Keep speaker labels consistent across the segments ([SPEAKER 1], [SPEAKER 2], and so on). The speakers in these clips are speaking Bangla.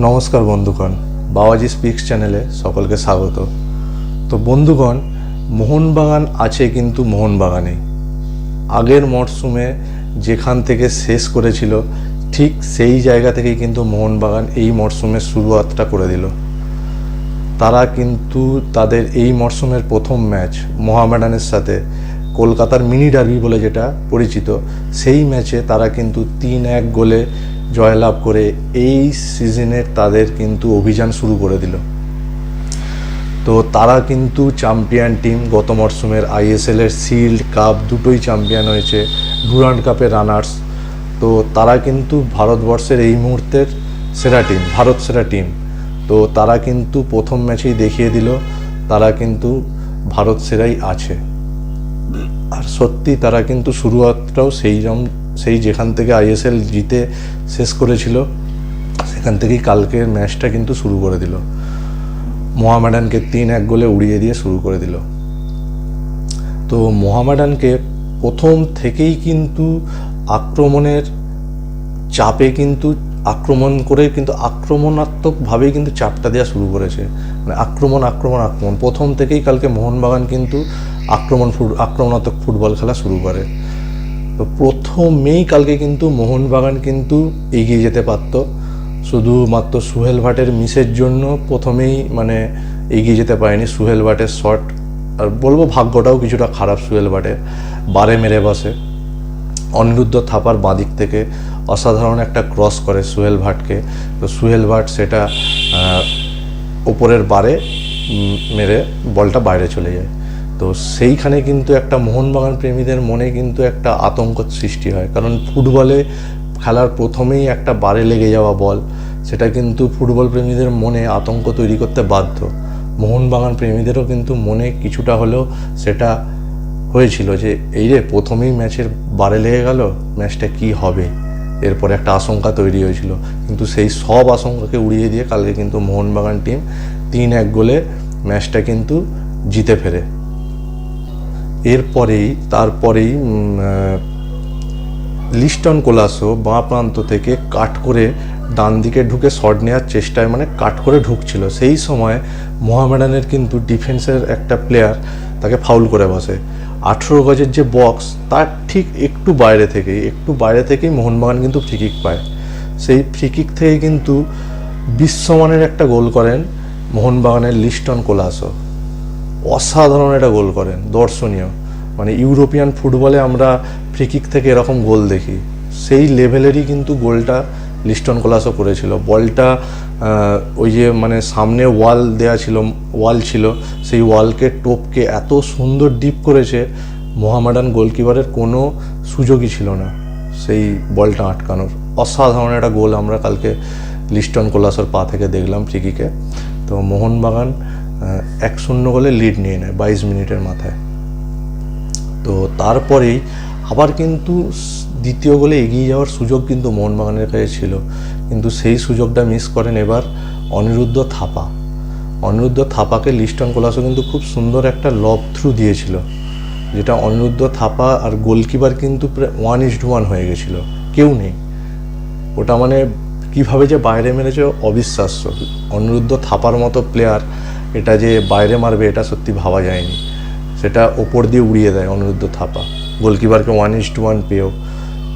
[SPEAKER 1] নমস্কার বন্ধুগণ, বাবাজি স্পিক্স চ্যানেলে সকলকে স্বাগত। তো বন্ধুগণ, মোহনবাগান আছে কিন্তু মোহনবাগানেই। আগের মরশুমে যেখান থেকে শেষ করেছিল, ঠিক সেই জায়গা থেকেই কিন্তু মোহনবাগান এই মরশুমের শুরুয়াতটা করে দিল। তারা কিন্তু তাদের এই মরশুমের প্রথম ম্যাচ মোহামেডানের সাথে কলকাতার মিনি ডার্বি বলে যেটা পরিচিত, সেই ম্যাচে তারা কিন্তু তিন এক গোলে জয়লাভ করে এই সিজনের তাদের কিন্তু অভিযান শুরু করে দিল। তো তারা কিন্তু চ্যাম্পিয়ন টিম গত মরশুমের আইএসএল এর শিল্ড কাপ দুটোই চ্যাম্পিয়ন হয়েছে ডুরান্ড কাপের রানার্স তো তারা কিন্তু ভারতবর্ষের এই মুহূর্তের সেরা টিম ভারত সেরা টিম তো তারা কিন্তু প্রথম ম্যাচেই দেখিয়ে দিল, তারা কিন্তু ভারত সেরাই আছে। আর সত্যি তারা কিন্তু শুরুয়াতটাও সেই রকম সেই যেখান থেকে আইএসএল জিতে শেষ করেছিল, সেখান থেকেই কালকের ম্যাচটা কিন্তু শুরু করে দিল। মোহামেডানকে তিন এক গোলে উড়িয়ে দিয়ে শুরু করে দিল। তো মোহামেডানকে প্রথম থেকেই কিন্তু আক্রমণের চাপে কিন্তু আক্রমণ করে কিন্তু আক্রমণাত্মকভাবেই কিন্তু চাপটা দেওয়া শুরু করেছে। মানে আক্রমণ আক্রমণ আক্রমণ। প্রথম থেকেই কালকে মোহনবাগান কিন্তু আক্রমণ ফুট, আক্রমণাত্মক ফুটবল খেলা শুরু করে। তো প্রথমেই কালকে কিন্তু মোহনবাগান কিন্তু এগিয়ে যেতে পারতো। শুধুমাত্র সুহেল ভাটের মিসের জন্য প্রথমেই মানে এগিয়ে যেতে পারেনি সুহেল ভাটের শট। আর বলব ভাগ্যটাও কিছুটা খারাপ সুহেল ভাটের, বারে মেরে বসে। অনিরুদ্ধ থাপার বাঁদিক থেকে অসাধারণ একটা ক্রস করে সুহেল ভাটকে। তো সুহেল ভাট সেটা ওপরের বারে মেরে বলটা বাইরে চলে যায়। তো সেইখানে কিন্তু একটা মোহনবাগান প্রেমীদের মনে কিন্তু একটা আতঙ্ক সৃষ্টি হয়। কারণ ফুটবলে খেলার প্রথমেই একটা বারে লেগে যাওয়া বল, সেটা কিন্তু ফুটবল প্রেমীদের মনে আতঙ্ক তৈরি করতে বাধ্য। মোহনবাগান প্রেমীদেরও কিন্তু মনে কিছুটা হলেও সেটা হয়েছিল যে, এই রে, প্রথমেই ম্যাচের বারে লেগে গেল, ম্যাচটা কি হবে? এরপরে একটা আশঙ্কা তৈরি হয়েছিল। কিন্তু সেই সব আশঙ্কাকে উড়িয়ে দিয়ে কালকে কিন্তু মোহনবাগান টিম তিন এক গোলে ম্যাচটা কিন্তু জিতে ফেরে। এরপরেই, তারপরেই লিস্টন কোলাসো বাঁ প্রান্ত থেকে কাট করে ডান দিকে ঢুকে শট নেওয়ার চেষ্টায় মানে কাট করে ঢুকছিল। সেই সময় মোহামেডানের কিন্তু ডিফেন্সের একটা প্লেয়ার তাকে ফাউল করে বসে। আঠেরো গজের যে বক্স, তার ঠিক একটু বাইরে থেকেই, একটু বাইরে থেকেই মোহনবাগান কিন্তু ফ্রিকিক পায়। সেই ফ্রিকিক থেকে কিন্তু বিশ্বমানের একটা গোল করেন মোহনবাগানের লিস্টন কোলাসো। অসাধারণ একটা গোল করেন, দর্শনীয়। মানে ইউরোপিয়ান ফুটবলে আমরা ফ্রিকিক থেকে এরকম গোল দেখি। সেই লেভেলেরই কিন্তু গোলটা লিস্টন কোলাসও করেছিল। বলটা ওই যে মানে সামনে ওয়াল দেয়া ছিল, ওয়াল ছিল, সেই ওয়ালকে টোপকে এত সুন্দর ডিপ করেছে, মোহামেডান গোলকিপারের কোনো সুযোগই ছিল না সেই বলটা আটকানোর। অসাধারণ একটা গোল আমরা কালকে লিস্টন কোলাসের পা থেকে দেখলাম ফ্রিকিকে তো মোহনবাগান এক শূন্য গোলে লিড নিয়ে নেয় বাইশ মিনিটের মাথায়। তো তারপরেই আবার কিন্তু দ্বিতীয় গোলে এগিয়ে যাওয়ার সুযোগ কিন্তু মোহনবাগানের কাছে ছিল। কিন্তু সেই সুযোগটা মিস করেন এবার অনিরুদ্ধ থাপা। অনিরুদ্ধ থাপাকে লিস্টন কোলাসও কিন্তু খুব সুন্দর একটা লব থ্রু দিয়েছিল, যেটা অনিরুদ্ধ থাপা আর গোলকিপার কিন্তু প্রায় ওয়ান ইস টু ওয়ান হয়ে গেছিল। কেউ নেই। ওটা মানে কীভাবে যে বাইরে মেরেছে অবিশ্বাস্য। অনিরুদ্ধ থাপার মতো প্লেয়ার এটা যে বাইরে মারবে, এটা সত্যি ভাবা যায়নি। সেটা ওপর দিয়ে উড়িয়ে দেয় অনিরুদ্ধ থাপা। গোলকিপারকে ওয়ান ইস টু ওয়ান পেয়েও।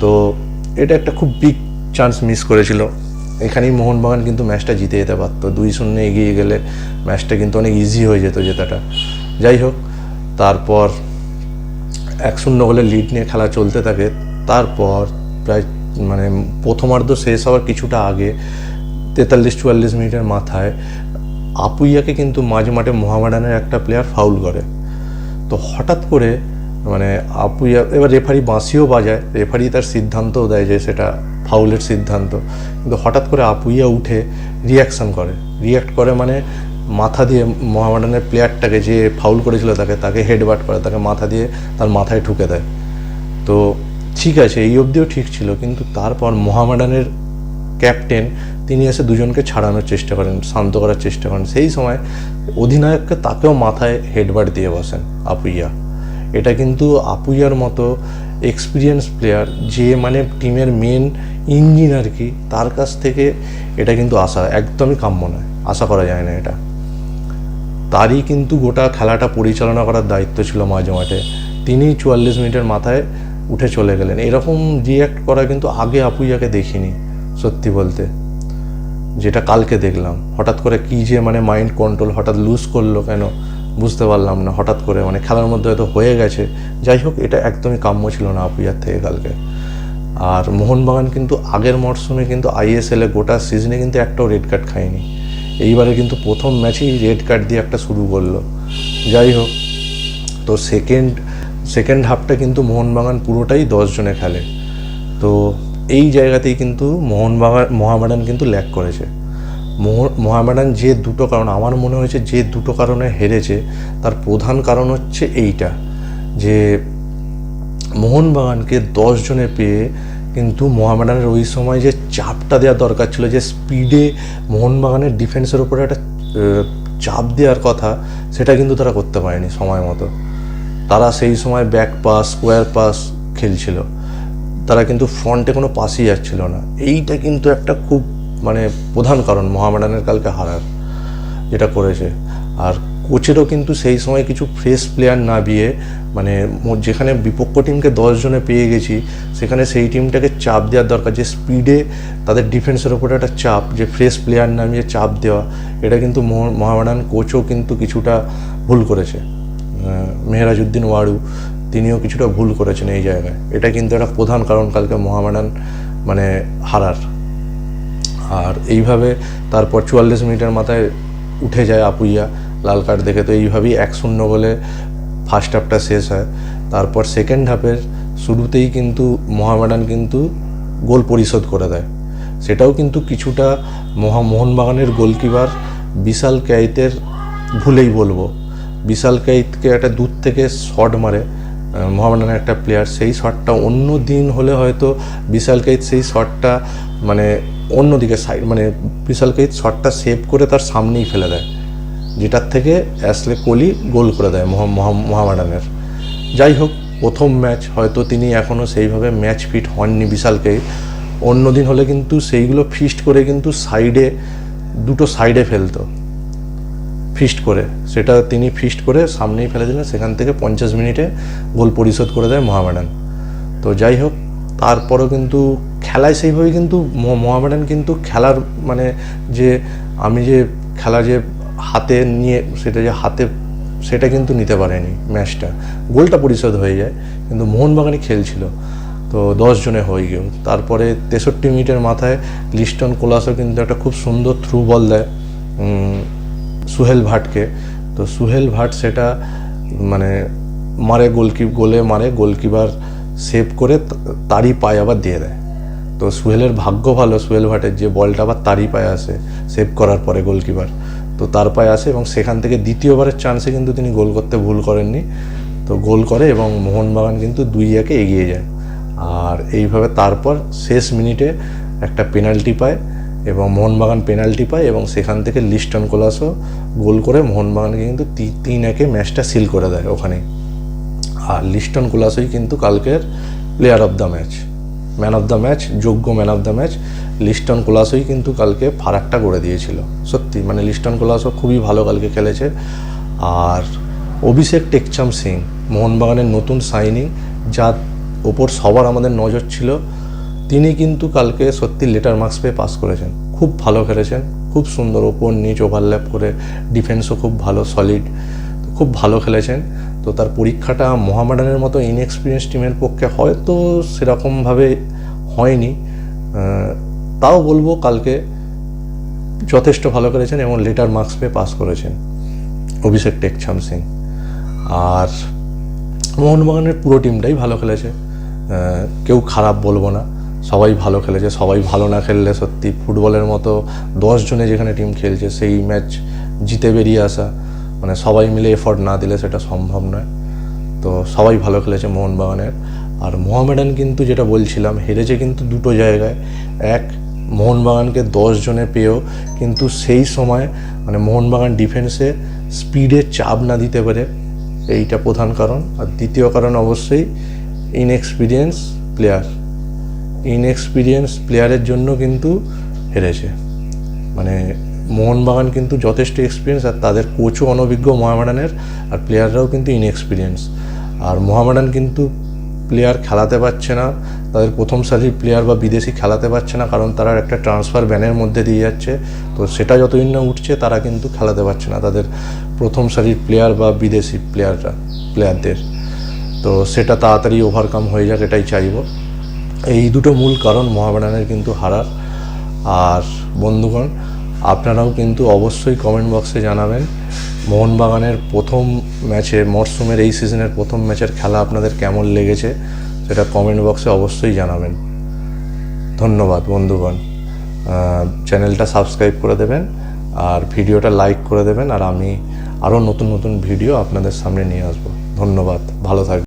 [SPEAKER 1] তো এটা একটা খুব বিগ চান্স মিস করেছিল। এখানেই মোহনবাগান কিন্তু ম্যাচটা জিতে যেতে পারতো। দুই শূন্য এগিয়ে গেলে ম্যাচটা কিন্তু অনেক ইজি হয়ে যেত জেতাটা। যাই হোক, তারপর এক শূন্য গোলে লিড নিয়ে খেলা চলতে থাকে। তারপর প্রায় মানে প্রথমার্ধ শেষ হওয়ার কিছুটা আগে তেতাল্লিশ চুয়াল্লিশ মিনিটের মাথায় আপুইয়াকে কিন্তু মাঝ মাঠে মোহামেডানের একটা প্লেয়ার ফাউল করে। তো হঠাৎ করে মানে আপুইয়া এবার রেফারি বাঁশিও বাজায় রেফারি তার সিদ্ধান্তও দেয় যে সেটা ফাউলের সিদ্ধান্ত। কিন্তু হঠাৎ করে আপুইয়া উঠে রিয়াকশন করে। রিয়াক্ট করে মানে মাথা দিয়ে মোহামেডানের প্লেয়ারটাকে যে ফাউল করেছিল তাকে তাকে হেডবাট করে, তাকে মাথা দিয়ে তার মাথায় ঠুকে দেয়। তো ঠিক আছে, এই অবধিও ঠিক ছিল, কিন্তু তারপর মোহামেডানের ক্যাপ্টেন তিনি এসে দুজনকে ছাড়ানোর চেষ্টা করেন, শান্ত করার চেষ্টা করেন। সেই সময় অধিনায়ককে তাকেও মাথায় হেডবাট দিয়ে বসেন আপুইয়া। এটা কিন্তু আপুইয়ার মতো এক্সপিরিয়েন্স প্লেয়ার যে মানে টিমের মেন ইঞ্জিন আর কি, তার কাছ থেকে এটা কিন্তু আশা, একদমই কাম্য নয়। আশা করা যায় না এটা। তারই কিন্তু গোটা খেলাটা পরিচালনা করার দায়িত্ব ছিল মাঝে মাঠে তিনি চুয়াল্লিশ মিনিটের মাথায় উঠে চলে গেলেন। এরকম রিয়াক্ট করা কিন্তু আগে আপুইয়াকে দেখিনি, সত্যি বলতে। যেটা কালকে দেখলাম। হঠাৎ করে কি যে মানে মাইন্ড কন্ট্রোল হঠাৎ লুজ করল কেন? বুঝতে পারলাম না, হঠাৎ করে মানে খেলার মধ্যে হয়তো হয়ে গেছে। যাই হোক, এটা একদমই কাম্য ছিল না আপুইয়ার থেকে কালকে। আর মোহনবাগান কিন্তু আগের মরশুমে কিন্তু আইএসএলে গোটা সিজনে কিন্তু একটাও রেড কার্ড খায়নি। এইবারে কিন্তু প্রথম ম্যাচেই রেড কার্ড দিয়ে একটা শুরু করল। যাই হোক, তো সেকেন্ড সেকেন্ড হাফটা কিন্তু মোহনবাগান পুরোটাই দশ জনে খেলে। তো এই জায়গাতেই কিন্তু মোহনবাগান মোহামেডান কিন্তু ল্যাক করেছে। মোহ- মোহামেডান যে দুটো কারণ, আমার মনে হয়েছে যে দুটো কারণে হেরেছে, তার প্রধান কারণ হচ্ছে এইটা, যে মোহনবাগানকে দশ জনে পেয়ে কিন্তু মোহামেডানের ওই সময় যে চাপটা দেওয়ার দরকার ছিল, যে স্পিডে মোহনবাগানের ডিফেন্সের উপরে একটা চাপ দেওয়ার কথা, সেটা কিন্তু তারা করতে পারেনি সময় মতো। তারা সেই সময় ব্যাক পাস, স্কোয়ার পাস খেলছিল। তারা কিন্তু ফ্রন্টে কোনো পাসই যাচ্ছিল না। এইটা কিন্তু একটা খুব মানে প্রধান কারণ মোহামেডানের কালকে হারার, যেটা করেছে। আর কোচেরও কিন্তু সেই সময় কিছু ফ্রেশ প্লেয়ার না দিয়ে মানে যেখানে বিপক্ষ টিমকে দশ জনে পেয়ে গেছি, সেখানে সেই টিমটাকে চাপ দেওয়ার দরকার, যে স্পিডে তাদের ডিফেন্সের ওপরে একটা চাপ, যে ফ্রেশ প্লেয়ার নামিয়ে চাপ দেওয়া, এটা কিন্তু মহামেডান কোচও কিন্তু কিছুটা ভুল করেছে। মেহরাজউদ্দিন ওয়াড়ু তিনিও কিছুটা ভুল করেছেন এই জায়গায়। এটা কিন্তু একটা প্রধান কারণ কালকে মোহামেডান মানে হারার। আর এইভাবে তারপর চুয়াল্লিশ মিনিটের মাথায় উঠে যায় আপুইয়া, লাল কার্ড দেখে। তো এইভাবেই এক শূন্য বলে ফার্স্ট হাফটা শেষ হয়। তারপর সেকেন্ড হাফের শুরুতেই কিন্তু মোহামেডান কিন্তু গোল পরিশোধ করে দেয়। সেটাও কিন্তু কিছুটা মহা মোহনবাগানের গোলকিপার বিশাল ক্যাইতের ভুলেই বলব। বিশাল কাইতকে একটা দূর থেকে শট মারে। মোহামেডানের একটা প্লেয়ার সেই শটটা অন্য দিন হলে হয়তো বিশাল কাইত সেই শটটা মানে অন্যদিকে সাইড মানে বিশাল কাইত শটটা সেভ করে তার সামনেই ফেলে দেয়। যেটার থেকে অ্যাসলে কোহলি গোল করে দেয় মোহা- মোহা- মোহামেডানের। যাই হোক, প্রথম ম্যাচ হয়তো তিনি এখনও সেইভাবে ম্যাচ ফিট হননি বিশালকে অন্য দিন হলে কিন্তু সেইগুলো ফিস্ট করে কিন্তু সাইডে দুটো সাইডে ফেলতো। ফিস্ট করে, সেটা তিনি ফিস্ট করে সামনেই ফেলে দিলেন, সেখান থেকে পঞ্চাশ মিনিটে গোল পরিশোধ করে দেয় মোহামেডান। তো যাই হোক, তারপরও কিন্তু খেলায় সেইভাবে কিন্তু মোহামেডান কিন্তু খেলার মানে যে, আমি যে খেলা যে হাতে নিয়ে, সেটা যে হাতে, সেটা কিন্তু নিতে পারেনি ম্যাচটা। গোলটা পরিশোধ হয়ে যায়, কিন্তু মোহনবাগানই খেলছিল। তো দশ জনে হয়ে গেল তারপরে তেষট্টি মিনিটের মাথায় লিস্টন কোলাসও কিন্তু একটা খুব সুন্দর থ্রু বল দেয়। সুহেল ভাটকে। তো সুহেল ভাট সেটা মানে মারে গোলকি, গোলে মারে, গোলকিপার সেভ করে তারই পায়ে আবার দিয়ে দেয়। তো সুহেলের ভাগ্য ভালো, সুহেল ভাটের যে বলটা আবার তারই পায়ে আসে, সেভ করার পরে গোলকিপার। তো তার পায়ে আসে এবং সেখান থেকে দ্বিতীয়বারের চান্সে কিন্তু তিনি গোল করতে ভুল করেননি। তো গোল করে এবং মোহনবাগান কিন্তু দুই একে এগিয়ে যায়। আর এইভাবে তারপর শেষ মিনিটে একটা পেনাল্টি পায়। এবং মোহনবাগান পেনাল্টি পায় এবং সেখান থেকে লিস্টন কোলাসও গোল করে মোহনবাগানকে কিন্তু তিন একে ম্যাচটা সিল করে দেয় ওখানে। আর লিস্টন কোলাসই কিন্তু কালকের player of the match man of the match যোগ্য man of the match Liston কোলাসই কিন্তু কালকে ফারাকটা করে দিয়েছিল। সত্যি মানে লিস্টন কোলাসও খুবই ভালো কালকে খেলেছে। আর অভিষেক টেকচাম সিং, মোহনবাগানের নতুন সাইনিং যার ওপর সবার আমাদের নজর ছিল তিনি কিন্তু কালকে সত্যি লেটার মার্কস পেয়ে পাস করেছেন। খুব ভালো খেলেছেন, খুব সুন্দর ওপর নিচ ওভারল্যাপ করে ডিফেন্সও খুব ভালো সলিড খুব ভালো খেলেছেন। তো তার পরীক্ষাটা মোহামেডানের মতো ইনএক্সপিরিয়েন্স টিমের পক্ষে হয়তো সেরকমভাবে হয়নি। তাও বলব কালকে যথেষ্ট ভালো করেছেন এবং লেটার মার্কস পেয়ে পাস করেছেন অভিষেক টেকছাম সিং। আর মোহনবাগানের পুরো টিমটাই ভালো খেলেছে। কেউ খারাপ বলব না। সবাই ভালো খেলেছে, সবাই ভালো না খেললে সত্যি ফুটবলের মতো দশ জনে যেখানে টিম খেলছে সেই ম্যাচ জিতে বেরিয়ে আসা মানে সবাই মিলে এফর্ট না দিলে সেটা সম্ভব নয়। তো সবাই ভালো খেলেছে মোহনবাগানের। আর মোহামেডান কিন্তু যেটা বলছিলাম, হেরেছে কিন্তু দুটো জায়গায়। এক, মোহনবাগানকে দশ জনে পেয়েও কিন্তু সেই সময় মানে মোহনবাগান ডিফেন্সে স্পিডে চাপ না দিতে পারে, এইটা প্রধান কারণ। আর দ্বিতীয় কারণ অবশ্যই ইনএক্সপিরিয়েন্স প্লেয়ার ইনএক্সপিরিয়েন্স প্লেয়ারের জন্য কিন্তু হেরেছে। মানে মোহনবাগান কিন্তু যথেষ্ট এক্সপিরিয়েন্স আর তাদের কোচও অনভিজ্ঞ মোহামেডানের আর প্লেয়াররাও কিন্তু ইনএক্সপিরিয়েন্স আর মোহামেডান কিন্তু প্লেয়ার খেলাতে পারছে না, তাদের প্রথম সারির প্লেয়ার বা বিদেশি খেলাতে পারছে না কারণ তারা একটা ট্রান্সফার ব্যানের মধ্যে দিয়ে যাচ্ছে। তো সেটা যতদিন না উঠছে, তারা কিন্তু খেলাতে পারছে না তাদের প্রথম সারির প্লেয়ার বা বিদেশি প্লেয়াররা প্লেয়ারদের তো সেটা তাড়াতাড়ি ওভারকাম হয়ে যাক, এটাই চাইব। এই দুটো মূল কারণ মোহামেডানের কিন্তু হারার। আর বন্ধুগণ, আপনারাও কিন্তু অবশ্যই কমেন্ট বক্সে জানাবেন, মোহনবাগানের প্রথম ম্যাচে মরশুমের এই সিজনের প্রথম ম্যাচের খেলা আপনাদের কেমন লেগেছে, সেটা কমেন্ট বক্সে অবশ্যই জানাবেন। ধন্যবাদ বন্ধুগণ। চ্যানেলটা সাবস্ক্রাইব করে দেবেন, আর ভিডিওটা লাইক করে দেবেন, আর আমি আরও নতুন নতুন ভিডিও আপনাদের সামনে নিয়ে আসব। ধন্যবাদ, ভালো থাকবেন।